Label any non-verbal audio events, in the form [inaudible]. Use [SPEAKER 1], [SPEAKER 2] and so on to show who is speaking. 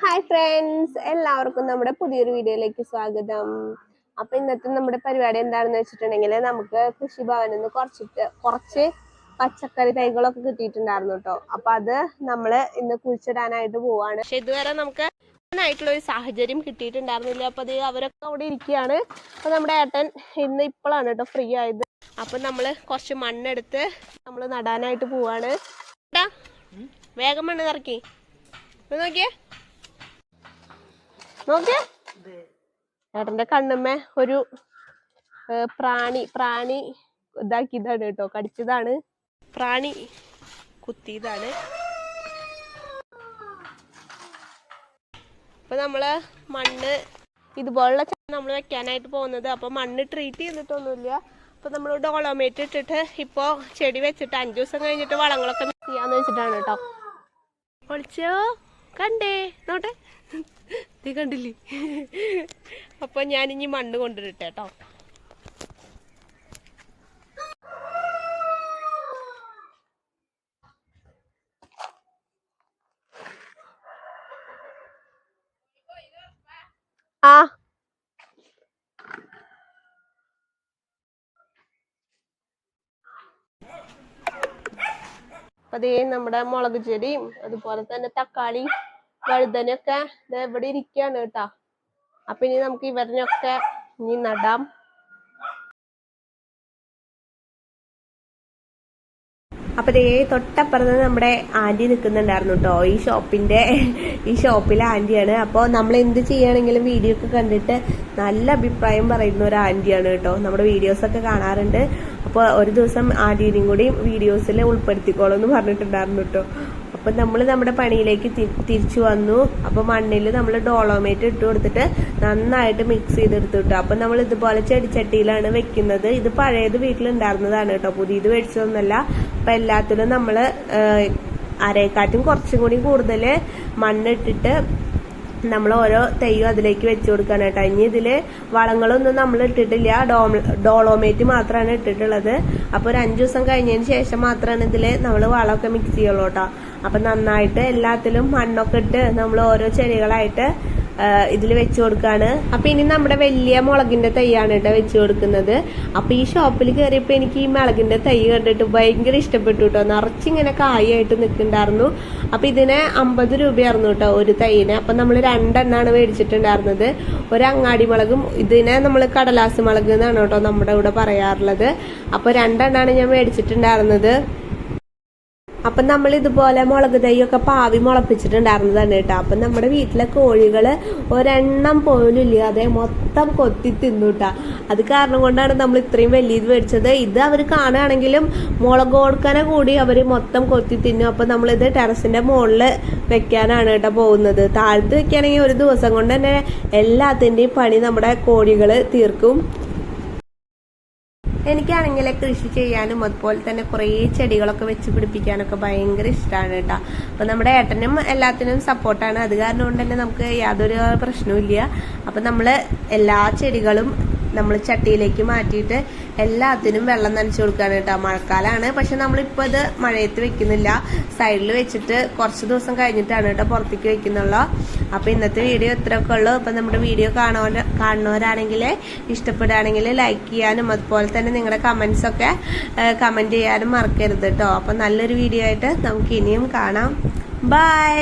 [SPEAKER 1] Hi friends എല്ലാവർക്കും നമ്മുടെ പുതിയൊരു വീഡിയോയിലേക്ക് സ്വാഗതം. അപ്പൊ ഇന്നത്തെ നമ്മുടെ പരിപാടി എന്താണെന്ന് വെച്ചിട്ടുണ്ടെങ്കിൽ നമുക്ക് കൃഷിഭവനിൽ നിന്ന് കുറച്ചിട്ട് കുറച്ച് പച്ചക്കറി തൈകളൊക്കെ കിട്ടിയിട്ടുണ്ടായിരുന്നു കേട്ടോ അപ്പൊ അത് നമ്മൾ ഇന്ന് കുഴിച്ചിടാനായിട്ട് പോവാണ്. പക്ഷെ ഇതുവരെ നമുക്ക് ആയിട്ടുള്ള ഒരു സാഹചര്യം കിട്ടിയിട്ടുണ്ടായിരുന്നില്ല. അപ്പൊ അത് അവരൊക്കെ അവിടെ ഇരിക്കുകയാണ്. അപ്പൊ നമ്മുടെ ഏട്ടൻ ഇന്ന് ഇപ്പോഴാണ് കേട്ടോ ഫ്രീ ആയത്. അപ്പൊ നമ്മൾ കുറച്ച് മണ്ണെടുത്ത് നമ്മൾ നടാനായിട്ട് പോവാണ്. വേഗം മണ്ണ് നിറക്കി നോക്കിയേ. നോക്കിയേ. ഏട്ടന്റെ കണ്ണുമ്മേ ഒരു പ്രാണി പ്രാണി ഇതാക്കിയതാണ് കേട്ടോ കടിച്ചതാണ്. പ്രാണി കുത്തിയതാണ്. അപ്പൊ നമ്മൾ മണ്ണ് ഇതുപോലുള്ള നമ്മൾ വെക്കാനായിട്ട് പോകുന്നത്. അപ്പൊ മണ്ണ് ട്രീറ്റ് ചെയ്തിട്ടൊന്നുമില്ല. അപ്പൊ നമ്മൾ ഡോളോമേറ്റ് ഇട്ടിട്ട് ഇപ്പോ ചെടി വെച്ചിട്ട് അഞ്ചു ദിവസം കഴിഞ്ഞിട്ട് വളങ്ങളൊക്കെ ചെയ്യാന്ന് വെച്ചിട്ടാണ് കേട്ടോ. ഒളിച്ചോ കണ്ടേ നോട്ടെ. [laughs] നീ കണ്ടില്ലേ? [laughs] അപ്പൊ ഞാൻ ഇനി മണ്ണ് കൊണ്ടുവരട്ടെ കേട്ടോ ആ അപ്പൊ അതേ നമ്മുടെ മുളക് ചെടിയും അതുപോലെ തന്നെ തക്കാളി വഴുതനൊക്കെ ഇവിടെ ഇരിക്കാണ് കേട്ടാ. അപ്പൊ ഇനി നമുക്ക് ഇവരിനൊക്കെ ഇനി നടാം. അപ്പൊ ദേ തൊട്ടപ്പുറത്ത് നമ്മുടെ ആന്റി നിൽക്കുന്നുണ്ടായിരുന്നു കേട്ടോ. ഈ ഷോപ്പിന്റെ ഈ ഷോപ്പിലെ ആന്റിയാണ്. അപ്പോൾ നമ്മൾ എന്ത് ചെയ്യുകയാണെങ്കിലും വീഡിയോ ഒക്കെ കണ്ടിട്ട് നല്ല അഭിപ്രായം പറയുന്ന ഒരു ആന്റിയാണ് കേട്ടോ. നമ്മുടെ വീഡിയോസ് ഒക്കെ കാണാറുണ്ട്. അപ്പോൾ ഒരു ദിവസം ആന്റീനെയും കൂടി വീഡിയോസിൽ ഉൾപ്പെടുത്തിക്കോളൂ എന്ന് പറഞ്ഞിട്ടുണ്ടായിരുന്നു കേട്ടോ. അപ്പൊ നമ്മൾ നമ്മുടെ പണിയിലേക്ക് തിരിച്ചു വന്നു. അപ്പൊ മണ്ണിൽ നമ്മൾ ഡോളോമേറ്റ് ഇട്ട് കൊടുത്തിട്ട് നന്നായിട്ട് മിക്സ് ചെയ്തെടുത്തു കേട്ടോ. അപ്പൊ നമ്മൾ ഇതുപോലെ ചെടിച്ചട്ടിയിലാണ് വെക്കുന്നത്. ഇത് പഴയത് വീട്ടിലുണ്ടായിരുന്നതാണ് കേട്ടോ. പുതിയത് മേടിച്ചതൊന്നല്ല അപ്പൊ എല്ലാത്തിനും നമ്മൾ അരയെക്കാട്ടും കുറച്ചും കൂടി കൂടുതൽ മണ്ണിട്ടിട്ട് നമ്മൾ ഓരോ തെയ്യം അതിലേക്ക് വെച്ച് കൊടുക്കണം കേട്ടോ. ഇനി ഇതിൽ വളങ്ങളൊന്നും നമ്മൾ ഇട്ടിട്ടില്ല. ഡോളോമേറ്റ് മാത്രമാണ് ഇട്ടിട്ടുള്ളത്. അപ്പോൾ ഒരു അഞ്ചു ദിവസം കഴിഞ്ഞതിന് ശേഷം മാത്രമാണ് ഇതിൽ നമ്മൾ വളമൊക്കെ മിക്സ് ചെയ്യുള്ളൂ കേട്ടോ. അപ്പൊ നന്നായിട്ട് എല്ലാത്തിലും മണ്ണൊക്കെ ഇട്ട് നമ്മൾ ഓരോ ചെടികളായിട്ട് ഇതിൽ വെച്ച് കൊടുക്കാണ്. അപ്പൊ ഇനി നമ്മുടെ വലിയ മുളകിന്റെ തൈയാണ് കേട്ടോ വെച്ച് കൊടുക്കുന്നത്. അപ്പൊ ഈ ഷോപ്പിൽ കയറിയപ്പോ എനിക്ക് ഈ മുളകിന്റെ തൈ കണ്ടിട്ട് ഭയങ്കര ഇഷ്ടപ്പെട്ടു കേട്ടോ. നിറച്ചിങ്ങനെ കായായിട്ട് നിൽക്കുന്നുണ്ടായിരുന്നു. അപ്പൊ ഇതിന് അമ്പത് രൂപയായിരുന്നു കേട്ടോ ഒരു തൈന്. അപ്പൊ നമ്മൾ രണ്ടെണ്ണാണ് മേടിച്ചിട്ടുണ്ടായിരുന്നത്. ഒരു അങ്ങാടി മുളകും ഇതിനെ നമ്മൾ കടലാസ് മുളക് എന്നാണ് കേട്ടോ നമ്മുടെ ഇവിടെ പറയാറുള്ളത്. അപ്പൊ രണ്ടെണ്ണാണ് ഞാൻ മേടിച്ചിട്ടുണ്ടായിരുന്നത്. അപ്പൊ നമ്മൾ ഇതുപോലെ മുളക് തൈയൊക്കെ പാവി മുളപ്പിച്ചിട്ടുണ്ടായിരുന്നതാണ് കേട്ടോ. അപ്പൊ നമ്മുടെ വീട്ടിലെ കോഴികൾ ഒരെണ്ണം പോലും ഇല്ലാതെ മൊത്തം കൊത്തി തിന്നുട്ടാ അത് കാരണം കൊണ്ടാണ് നമ്മൾ ഇത്രയും വലിയ ഇത് മേടിച്ചത്. ഇത് അവർ കാണുകയാണെങ്കിലും മുളക് കൊടുക്കാനെ കൂടി അവർ മൊത്തം കൊത്തി തിന്നും. അപ്പൊ നമ്മളിത് ടെറസിന്റെ മുകളിൽ വെക്കാനാണ് കേട്ടോ പോകുന്നത്. താഴ്ത്ത് വെക്കുകയാണെങ്കിൽ ഒരു ദിവസം കൊണ്ട് തന്നെ എല്ലാത്തിന്റെയും പണി നമ്മുടെ കോഴികൾ തീർക്കും. എനിക്കാണെങ്കിൽ കൃഷി ചെയ്യാനും അതുപോലെ തന്നെ കുറേ ചെടികളൊക്കെ വെച്ച് പിടിപ്പിക്കാനൊക്കെ ഭയങ്കര ഇഷ്ടമാണ് കേട്ടോ. അപ്പൊ നമ്മുടെ ഏട്ടനും എല്ലാത്തിനും സപ്പോർട്ടാണ് അത് കാരണം കൊണ്ട് തന്നെ നമുക്ക് യാതൊരു പ്രശ്നവും ഇല്ല. അപ്പൊ നമ്മൾ എല്ലാ ചെടികളും നമ്മൾ ചട്ടിയിലേക്ക് മാറ്റിയിട്ട് എല്ലാത്തിനും വെള്ളം നനച്ചു കൊടുക്കുകയാണ് കേട്ടോ. മഴക്കാലമാണ് പക്ഷെ നമ്മളിപ്പോൾ ഇത് മഴയത്ത് വെക്കുന്നില്ല. സൈഡിൽ വെച്ചിട്ട് കുറച്ച് ദിവസം കഴിഞ്ഞിട്ടാണ് കേട്ടോ പുറത്തേക്ക് വെക്കുന്നുള്ളൂ. അപ്പോൾ ഇന്നത്തെ വീഡിയോ ഇത്രയൊക്കെ ഉള്ളൂ. അപ്പോൾ നമ്മുടെ വീഡിയോ കാണോ കാണുന്നവരാണെങ്കിൽ ഇഷ്ടപ്പെടുകയാണെങ്കിൽ ലൈക്ക് ചെയ്യാനും അതുപോലെ തന്നെ നിങ്ങളുടെ കമൻസൊക്കെ കമന്റ് ചെയ്യാനും മറക്കരുത് കേട്ടോ. അപ്പോൾ നല്ലൊരു വീഡിയോ ആയിട്ട് നമുക്ക് ഇനിയും കാണാം. ബൈ